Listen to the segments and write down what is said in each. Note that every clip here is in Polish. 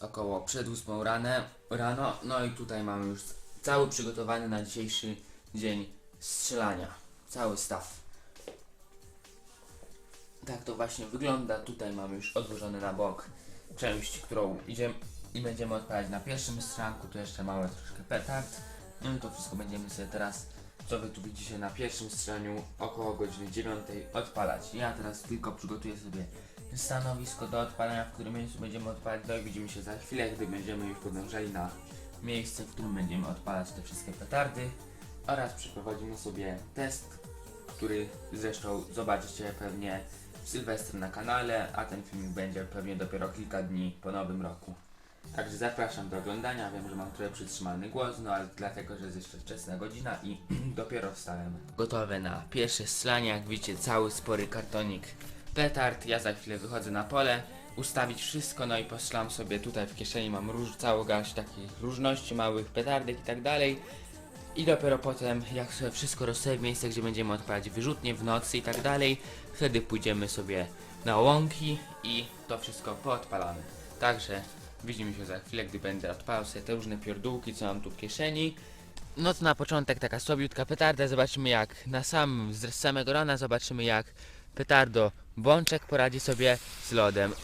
Około przed 8 rane, rano, no i tutaj mamy już cały przygotowany na dzisiejszy dzień strzelania. Cały staw. Tak to właśnie wygląda. Tutaj mamy już odłożony na bok część, którą idziemy i będziemy odpalać na pierwszym stronku. Tu jeszcze małe troszkę petard. No i to wszystko będziemy sobie teraz, co wy tu widzicie na pierwszym stronie około godziny 9 odpalać. Ja teraz tylko przygotuję sobie stanowisko do odpalania, w którym miejscu będziemy odpalać. Widzimy się za chwilę, gdy będziemy już podążali na miejsce, w którym będziemy odpalać te wszystkie petardy oraz przeprowadzimy sobie test, który zresztą zobaczycie pewnie w Sylwestr na kanale, a ten filmik będzie pewnie dopiero kilka dni po nowym roku. Także zapraszam do oglądania. Wiem, że mam trochę przytrzymany głos, no ale dlatego, że jest jeszcze wczesna godzina i dopiero wstałem. Gotowe na pierwsze strzelanie, jak widzicie cały spory kartonik petard. Ja za chwilę wychodzę na pole, ustawić wszystko, no i postrzelam sobie tutaj w kieszeni mam róż, całą garść takich różności małych petardek i tak dalej. I dopiero potem, jak sobie wszystko rozstawię w miejsce, gdzie będziemy odpalać wyrzutnie w nocy i tak dalej, wtedy pójdziemy sobie na łąki i to wszystko poodpalamy. Także widzimy się za chwilę, gdy będę odpalał sobie te różne pierdółki, co mam tu w kieszeni. No to na początek taka słabiutka petarda, zobaczymy jak na sam, z samego rana zobaczymy jak petardo Bączek poradzi sobie z lodem.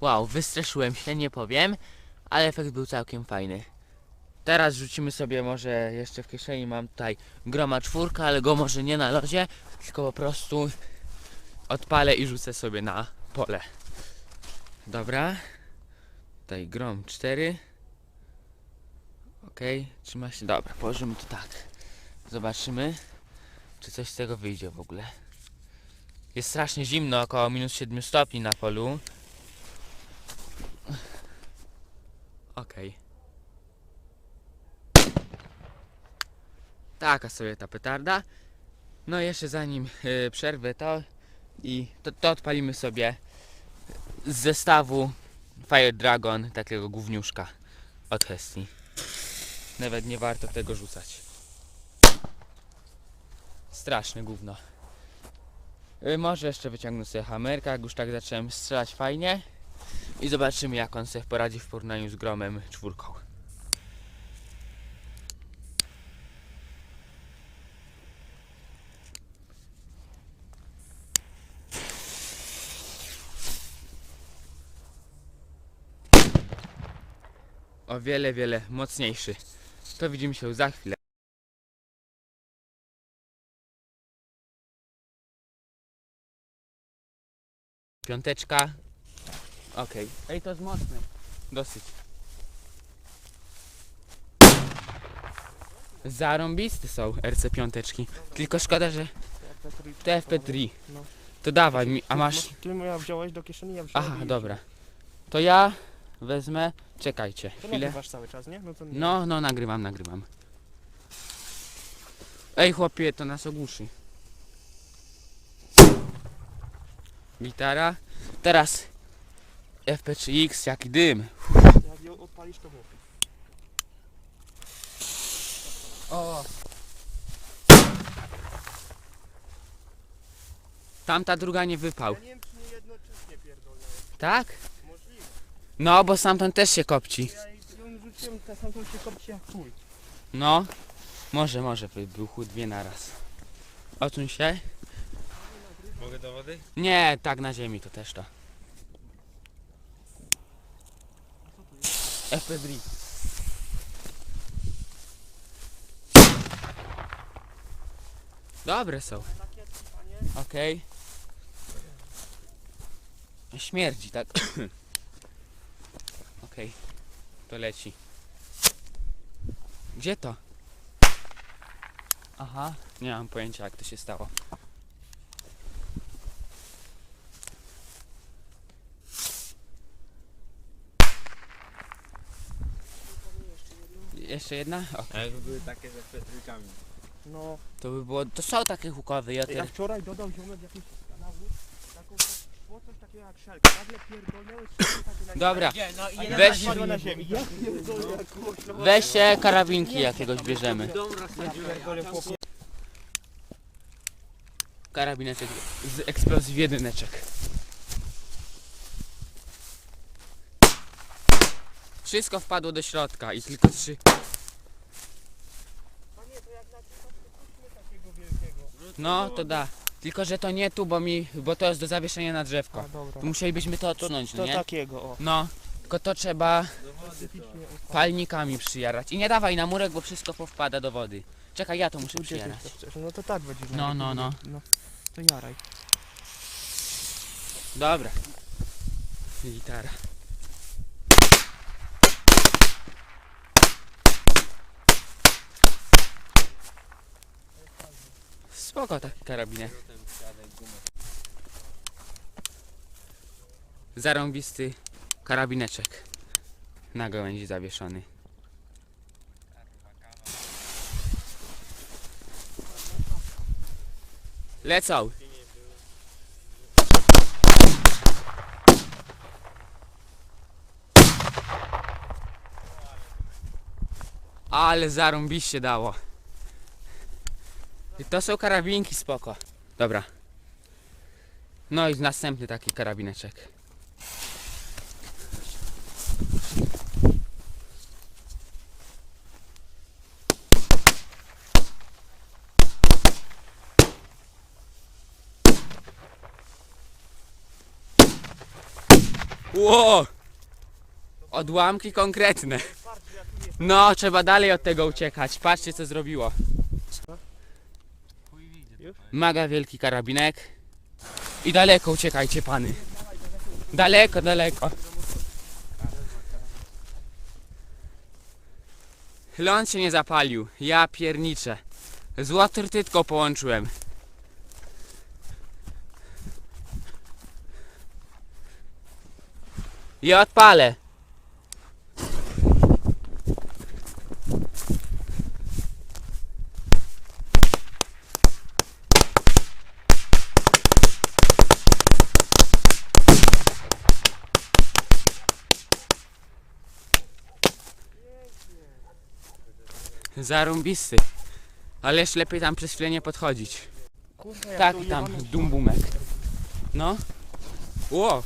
Wow, wystraszyłem się, nie powiem, ale efekt był całkiem fajny. Teraz rzucimy sobie może jeszcze w kieszeni mam tutaj groma czwórka, ale go może nie na lodzie, tylko po prostu odpalę i rzucę sobie na pole. Dobra. Tutaj grom 4. Okej, trzyma się. Dobra, położymy to tak. Zobaczymy, czy coś z tego wyjdzie w ogóle. Jest strasznie zimno, około minus 7 stopni na polu. Okej. Taka sobie ta petarda. No jeszcze zanim yy, przerwę to i to, to odpalimy sobie z zestawu Fire Dragon takiego gówniuszka od Hestii. Nawet nie warto tego rzucać. Straszne gówno. Y, może jeszcze wyciągnę sobie hamerka, już tak zacząłem strzelać fajnie. I zobaczymy jak on sobie poradzi w porównaniu z gromem czwórką. O wiele, wiele mocniejszy. To widzimy się za chwilę. Piąteczka. Okej. Ej, to jest mocne. Dosyć. Zarąbiste są RC piąteczki. Tylko szkoda, że to FP3. No. To dawaj mi, a masz... Ty moja wziąłeś do kieszeni, ja wziąłem. Aha, i- dobra. To ja wezmę... Czekajcie, To chwilę. nagrywasz cały czas, nie? No to nie. No, no, nagrywam, nagrywam. Ej, chłopie, to nas ogłuszy. Gitara. Teraz FP3X, jaki dym. Jak ją odpalisz, to. O. Tamta druga nie wypał. Ja nie wiem, czy nie jednocześnie pierdolę. Tak? Możliwe. No, bo stamtąd też się kopci. Ja ją rzuciłem, ta się kopci jak chuj. No. Może, może by był chód dwie naraz. Odsuń się. Mogę do wody? Nie, tak na ziemi to też to. FP3. Dobre są. Okej. Śmierdzi, tak? Okej. To leci. Gdzie to? Aha. Nie mam pojęcia jak to się stało. Jeszcze jedna? O, A jakby były takie ze. No, to by było. To są takie hukowe ej, a joty. wczoraj dodał ziomek jakiś kanału, taką, było coś takiego jak szelka, nagle pierdolnęły takie Dobra, Nie, no i jeden na ziemi. Ja pierdolę, no weź się karabinki jakiegoś bierzemy. Karabineczek z eksplozji w jedyneczek. Wszystko wpadło do środka i tylko trzy No, to da. Tylko, że to nie tu, bo mi, bo to jest do zawieszenia na drzewko. A dobra. Tu musielibyśmy to odsunąć, no To nie? takiego, o. No, tylko to trzeba palnikami przyjarać. I nie dawaj na murek, bo wszystko powpada do wody. Czekaj, ja to muszę przyjarać. to chcesz. No to tak będzie. No, no, no. No, to jaraj. Dobra. Gitara. Spoko taki karabinek. Zarąbisty karabineczek. Na gałęzi zawieszony. Lecą! Ale zarąbiście dało. I to są karabinki spoko. Dobra. No i następny taki karabineczek. Ło! Odłamki konkretne. No, trzeba dalej od tego uciekać. Patrzcie co zrobiło. Maga wielki karabinek. I daleko uciekajcie pany. Daleko, daleko. Ląd się nie zapalił. Ja pierniczę. Złotym tytko połączyłem. I odpalę. Zarąbisty. Ale jeszcze lepiej tam przez chwilę nie podchodzić. Kurde, Tak, tam, dumbumek. No. Ło.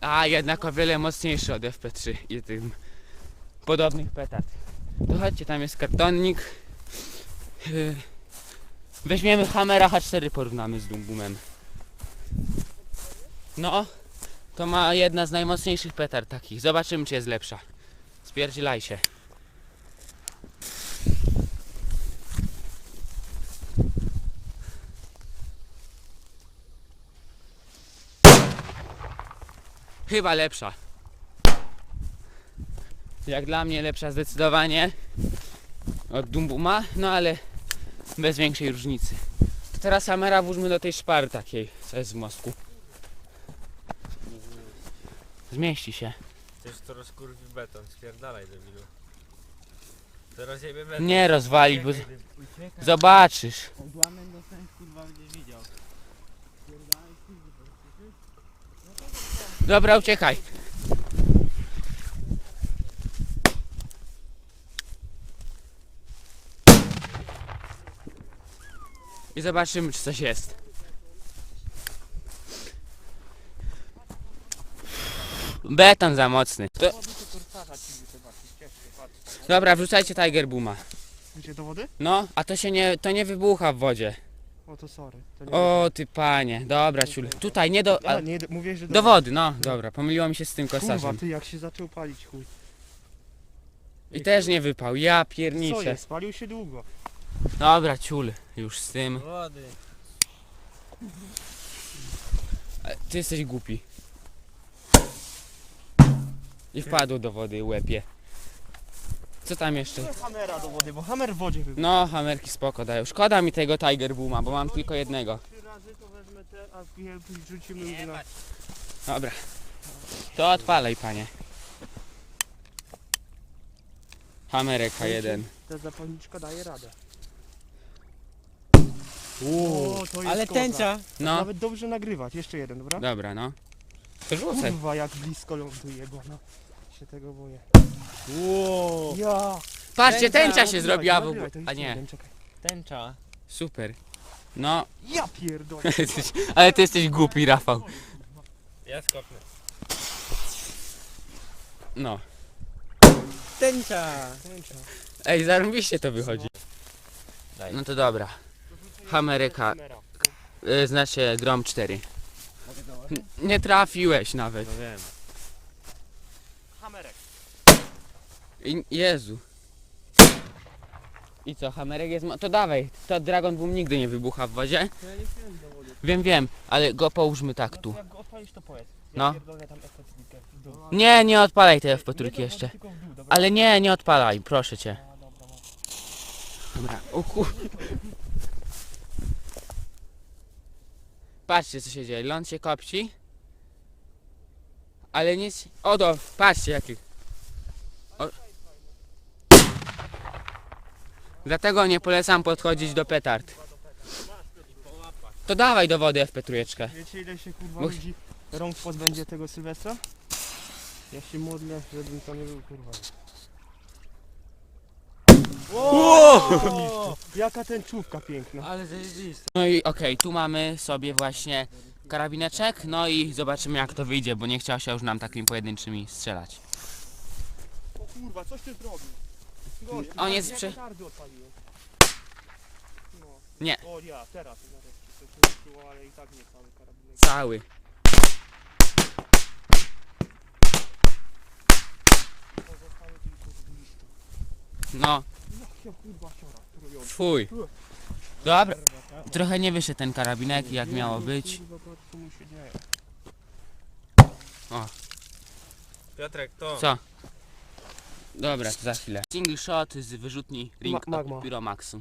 A, jednak o wiele mocniejszy od FP3 i tym podobnych petard. To chodźcie, tam jest kartonnik. Yy, Weźmiemy Hammera H4 porównamy z Dumbumem. No, to ma jedna z najmocniejszych petard takich. Zobaczymy, czy jest lepsza. Spierdzielaj się. Chyba lepsza. Jak dla mnie lepsza zdecydowanie od Dumbuma, no ale bez większej różnicy. To teraz kamera włóżmy do tej szpary takiej, co jest w mostku. Zmieści się. Też to rozkurwi beton. Spierdalaj debilu. To rozjebie beton. Nie rozwali, bo z- Uciekaj, uciekaj. zobaczysz. Kurwa będziesz widział. Dobra, uciekaj. I zobaczymy, czy coś jest. Beton za mocny. To, dobra, wrzucajcie Tiger Booma. Idzie do wody? No, a to się nie, to nie wybucha w wodzie. O, to sorry. To nie O ty panie, dobra ciul. Tutaj nie do, A, nie, mówię, że do wody, no dobra, pomyliło mi się z tym Kurwa, kosarzem. ty jak się zaczął palić chuj. I też nie wypał, ja Co pierniczę. jest? Palił się długo. Dobra, ciul, już z tym. Wody. Ty jesteś głupi. I wpadł do wody łepie. Co tam jeszcze? Hamera do wody, bo hamer w wodzie wybuchł. No, hamerki spoko dają. Szkoda mi tego Tiger Booma, bo mam tylko jednego. Trzy razy to wezmę te, a rzucimy na... Dobra. To odpalaj, panie. Hamerek H1. Ta zapalniczka daje radę. Uuu. O, to jest Ale koza. tęcza. No, Nawet dobrze nagrywać. Jeszcze jeden, dobra? dobra, no. To rzucaj. Kurwa, jak blisko ląduje, bo no. Się tego boję. Ja! Patrzcie, Tęcza, tęcza się Nagrywaj, zrobiła w ogóle. A nie, czekaj. Tęcza. super. No, Ja pierdolę. ale ty jesteś głupi, Rafał. Ja skopnę. No. Tęcza! Ej, zarąbiście to wychodzi. Daj. No to dobra. Ameryka, y, znaczy Grom 4. N- Nie trafiłeś nawet. No wiem. Hamerek. I, Jezu. I co, hamerek jest... mo- To dawaj, to Dragon Boom nigdy nie wybucha w wodzie. Ja nie wiem dowodu. Wiem, wiem, ale go połóżmy tak No tu. jak go odpalisz to powiedz. No. Ja pierdolę tam w dół. Nie, nie odpalaj tej Nie F-potrójki do wody, jeszcze. tylko w dół, dobra? Ale nie, nie odpalaj, proszę cię. A, dobra, dobra. Dobra, o kur... Patrzcie co się dzieje, ląd się kopci. Ale nic... O do, patrzcie jaki... Dlatego nie polecam podchodzić do petard. To dawaj do wody FP3. Wiecie ile się kurwa Bo- ludzi rąk pozbędzie tego Sylwestra? Ja się modlę, żebym to nie był kurwa. Wow! Jaka tęczówka piękna. Ale zajebiste. No i okej, tu mamy sobie właśnie karabineczek, no i zobaczymy jak to wyjdzie, bo nie chciał się już nam takimi pojedynczymi strzelać. O kurwa, coś ty zrobił. Gość, On jest przy- petardy odpaliłem. No. Nie. O ja, teraz nareszcie coś ale i tak nie cały karabinek. Cały. Pozostały tylko zgliszcza. No, Jak się kurwa siora, trująca. fuj. Dobra, trochę nie wyszedł ten karabinek jak miało być. Kurwa, patrz co mu się dzieje. Piotrek, to. Co? Dobra, to za chwilę. Single shot z wyrzutni Ring Ma- magma. od Pyromaxu.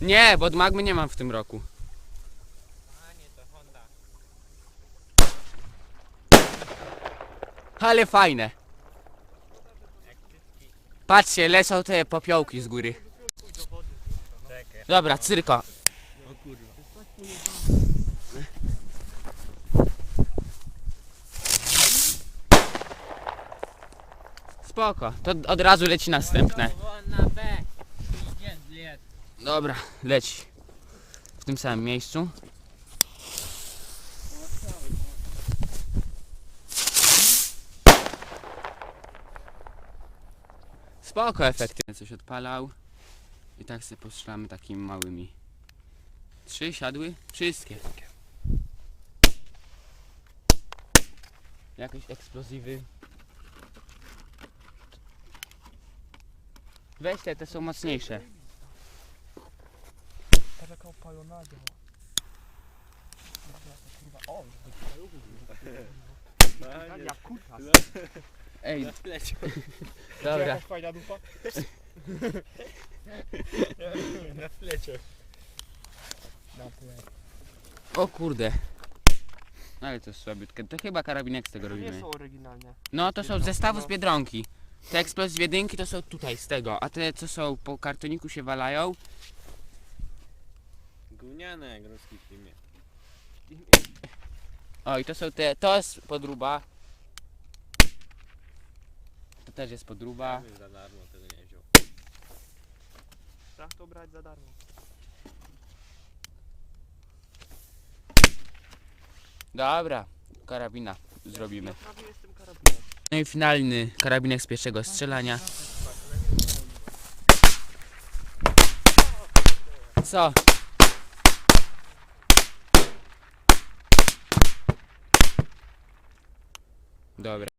Nie, bo od magmy nie mam w tym roku. A nie, to Honda. Ale fajne. Patrzcie, lecą te popiołki z góry. Dobra, cyrko. O kurwa. Spoko, to od razu leci następne. Dobra, leci. W tym samym miejscu. Spoko efektywnie coś odpalał. I tak sobie postrzelamy takimi małymi. Trzy siadły? Wszystkie. Jakieś eksplozywy. Weź te, te są mocniejsze. Patrz jaka opalona o, Ja kurwa. Ej, Leciał. dobra. Jakaś fajna dupa? Leciał. Na tle. O kurde. Ale to jest słabiutkie. To chyba karabinek z tego To nie robimy. są oryginalne. No to są z zestawu z No. Biedronki. Te eksplozje jedynki to są tutaj z tego, a te co są po kartoniku się walają. Gówniane jak ruski w filmie. O i to są te, to jest podruba. To też jest podruba. Ja bym za darmo tego nie wziął. Tak to brać za darmo. Dobra, karabina Ja zrobimy. prawie jestem karabinem. No i finalny karabinek z pierwszego strzelania. Co? Dobra.